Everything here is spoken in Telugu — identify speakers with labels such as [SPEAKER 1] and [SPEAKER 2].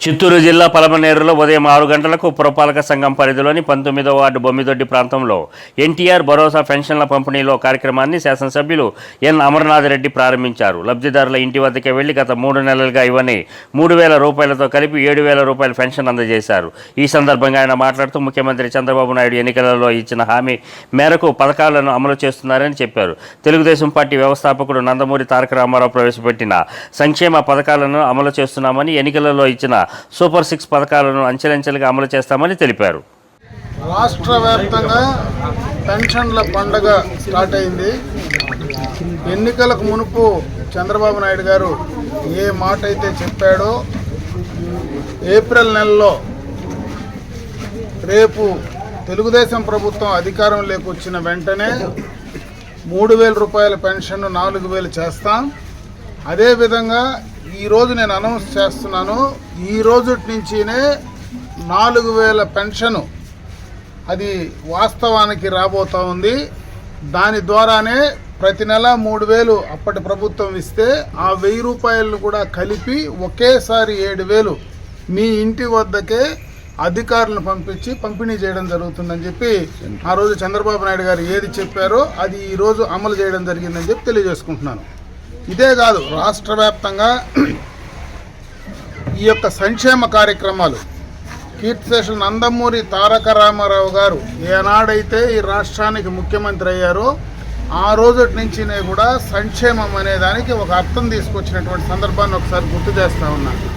[SPEAKER 1] చిత్తూరు జిల్లా పలమనేరులో ఉదయం ఆరు గంటలకు పురపాలక సంఘం పరిధిలోని పంతొమ్మిదో వార్డు బొమ్మిదొడ్డి ప్రాంతంలో ఎన్టీఆర్ భరోసా పెన్షన్ల పంపిణీలో కార్యక్రమాన్ని శాసనసభ్యులు ఎన్ అమర్నాథ్ రెడ్డి ప్రారంభించారు. లబ్ధిదారుల ఇంటి వద్దకే వెళ్ళి గత మూడు నెలలుగా ఇవ్వని మూడు వేల రూపాయలతో కలిపి ఏడు వేల రూపాయల పెన్షన్ అందజేశారు. ఈ సందర్భంగా ఆయన మాట్లాడుతూ ముఖ్యమంత్రి చంద్రబాబు నాయుడు ఎన్నికలలో ఇచ్చిన హామీ మేరకు పథకాలను అమలు చేస్తున్నారని చెప్పారు. తెలుగుదేశం పార్టీ వ్యవస్థాపకుడు నందమూరి తారక రామారావు ప్రవేశపెట్టిన సంక్షేమ పథకాలను అమలు చేస్తున్నామని ఎన్నికలలో ఇచ్చిన సూపర్ సిక్స్ పథకాలను అంచెలంచెలుగా అమలు చేస్తామని తెలిపారు.
[SPEAKER 2] రాష్ట్ర వ్యాప్తంగా పెన్షన్ల పండగ స్టార్ట్ అయింది. ఎన్నికలకు మునుపు చంద్రబాబు నాయుడు గారు ఏ మాట అయితే చెప్పాడో ఏప్రిల్ నెలలో రేపు తెలుగుదేశం ప్రభుత్వం అధికారంలోకి వచ్చిన వెంటనే మూడు వేల రూపాయల పెన్షన్ నాలుగు వేలు చేస్తాం. అదేవిధంగా ఈరోజు నేను అనౌన్స్ చేస్తున్నాను ఈ రోజు నుంచినే నాలుగు వేల పెన్షను అది వాస్తవానికి రాబోతా ఉంది. దాని ద్వారానే ప్రతి నెల మూడు వేలు అప్పటి ప్రభుత్వం ఇస్తే ఆ వెయ్యి రూపాయలను కూడా కలిపి ఒకేసారి ఏడు వేలు మీ ఇంటి వద్దకే అధికారులను పంపించి పంపిణీ చేయడం జరుగుతుందని చెప్పి ఆ రోజు చంద్రబాబు నాయుడు గారు ఏది చెప్పారో అది ఈరోజు అమలు చేయడం జరిగిందని చెప్పి తెలియజేసుకుంటున్నాను. ఇదే కాదు రాష్ట్ర వ్యాప్తంగా ఈ యొక్క సంక్షేమ కార్యక్రమాలు. కీర్తిశేషులు నందమూరి తారక రామారావు గారు ఏనాడైతే ఈ రాష్ట్రానికి ముఖ్యమంత్రి అయ్యారో ఆ రోజు నుంచినే కూడా సంక్షేమం అనే దానికి ఒక అర్థం తీసుకొచ్చినటువంటి సందర్భాన్ని ఒకసారి గుర్తు చేస్తా ఉన్నాను